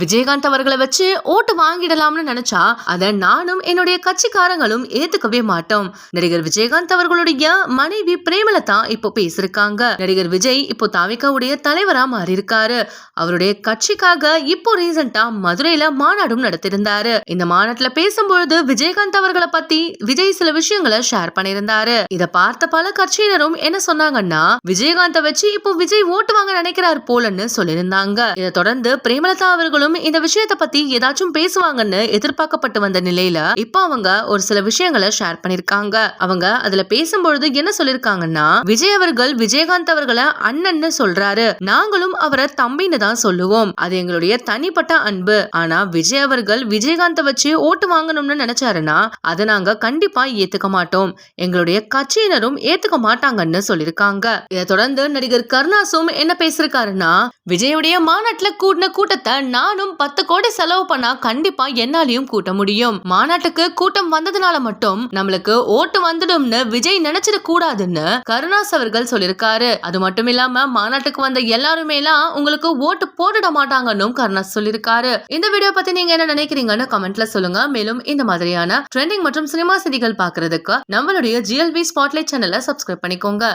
விஜயகாந்த் அவர்களை வச்சு ஓட்டு வாங்கிடலாம்னு நினைச்சா அதை நானும் என்னுடைய கட்சிக்காரங்களும் ஏத்துக்கவே மாட்டோம். நடிகர் விஜயகாந்த் அவர்களுடைய மனைவி பிரேமலதா இப்போ பேசிருக்காங்க நடிகர் விஜய் இப்போ தாவிகாவுடைய தலைவரா மாறி இருக்காரு அவருடைய கட்சிக்காக இப்போ ரீசெண்டா மதுரையில மாநாடும் நடத்திருந்தாரு இந்த மாநாட்டுல பேசும்பொழுது விஜயகாந்த் அவர்களை பத்தி விஜய் சில விஷயங்களை ஷேர் பண்ணியிருந்தாரு. இத பார்த்த பல கட்சியினரும் என்ன சொன்னாங்கன்னா விஜயகாந்த வச்சு இப்போ விஜய் ஓட்டு வாங்க நினைக்கிறார் போலன்னு சொல்லியிருந்தாங்க. இதை தொடர்ந்து பிரேமலதா அவர்களும் இந்த விஷயத்தை பத்தி ஏதாச்சும் பேசுவாங்கன்னு எதிர்பார்க்கப்பட்டு வந்த நிலையில இப்போ அவங்க ஒரு சில விஷயங்களை ஷேர் பண்ணிருக்காங்க. அவங்க அதுல பேசும்பொழுது என்ன சொல்லிருக்காங்கன்னா விஜய் அவர்கள் விஜயகாந்த் அவர்களை அண்ணன்னு சொல்றாரு. நாங்களும் அவரை தம்பின்னு தான் சொல்லுவோம். அது எங்களுடைய தனிப்பட்ட அன்பு. ஆனா விஜய் அவர்கள் விஜயகாந்த வச்சு ஓட்டு வாங்கணும்னு நினைச்சாருன்னா அதை நாங்க கண்டிப்பா ஏத்துக்க மாட்டோம். எங்களுடைய கட்சியினரும் ஏத்துக்க மாட்டாங்கன்னு சொல்லிருக்காங்க. இதை தொடர்ந்து நடிகர் கருணாசும் என்ன பேசிருக்காருன்னா விஜயுடைய மாநாட்டுல கூட்டின கூட்டத்தை நான் நானும் பத்து கோடி செலவு பண்ணா கண்டிப்பா என்னாலையும் கூட்ட முடியும். மாநாட்டுக்கு கூட்டம் வந்ததுனால மட்டும் நம்மளுக்கு ஓட்டு வந்துடும்னு விஜய் நினைச்சிட கூடாதுன்னு கருணாஸ் அவர்கள் சொல்லியிருக்காரு. அது மட்டும் இல்லாம மாநாட்டுக்கு வந்த எல்லாருமே எல்லாம் உங்களுக்கு ஓட்டு போட்டுட மாட்டாங்கன்னு கருணாஸ் சொல்லியிருக்காரு. இந்த வீடியோ பத்தி நீங்க என்ன நினைக்கிறீங்கன்னு கமெண்ட்ல சொல்லுங்க. மேலும் இந்த மாதிரியான ட்ரெண்டிங் மற்றும் சினிமா செய்திகள் பாக்குறதுக்கு நம்மளுடைய ஜிஎல்வி ஸ்பாட்லைட் சேனலை சப்ஸ்கிரைப் பண்ணிக்கோங்க.